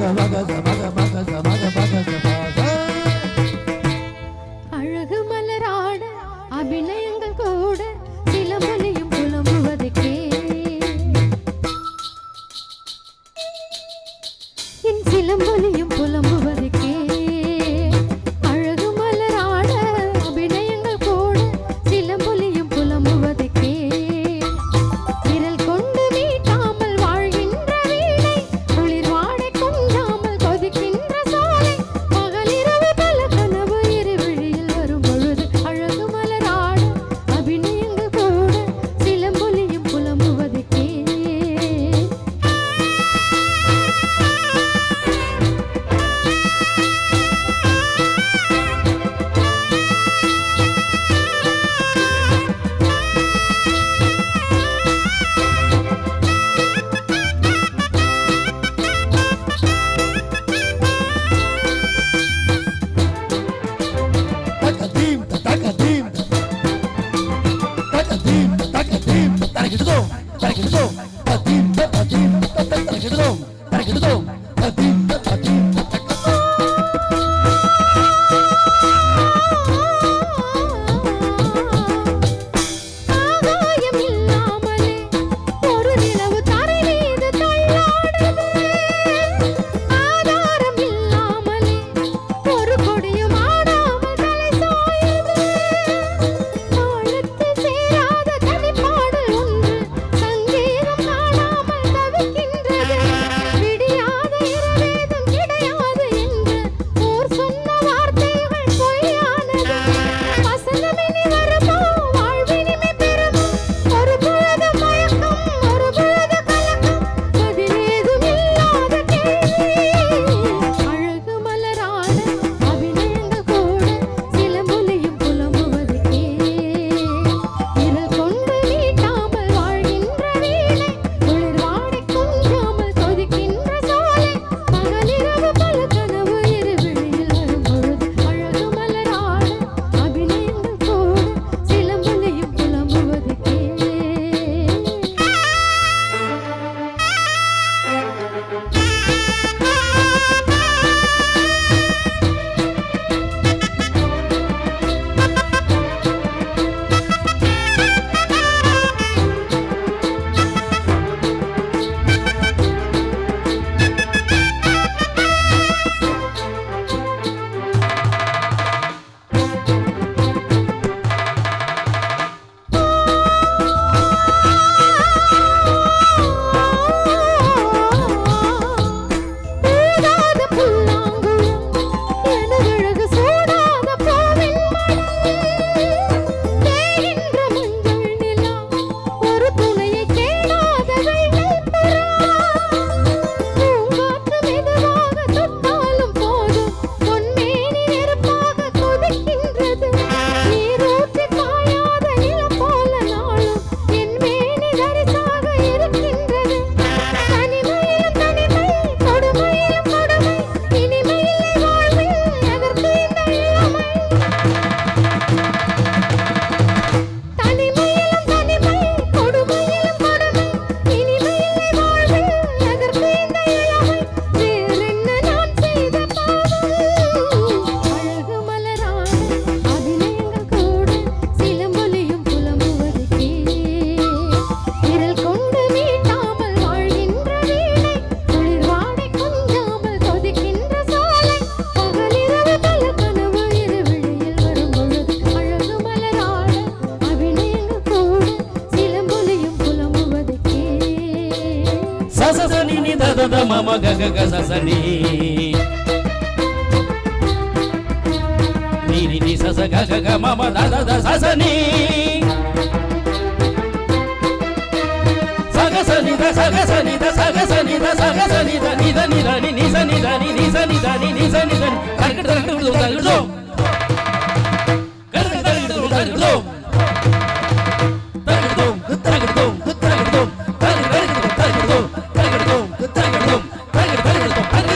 maga maga maga maga maga maga maga maga 你这个 ఘమ గగ గసని నీరిని సస గగ గ మమ దద ద ససని సగసని ద సగసని ద సగసని ద సగసని ద నిద నిదని నిసని దని నిసని దని నిసని దని సగడ సగడ அது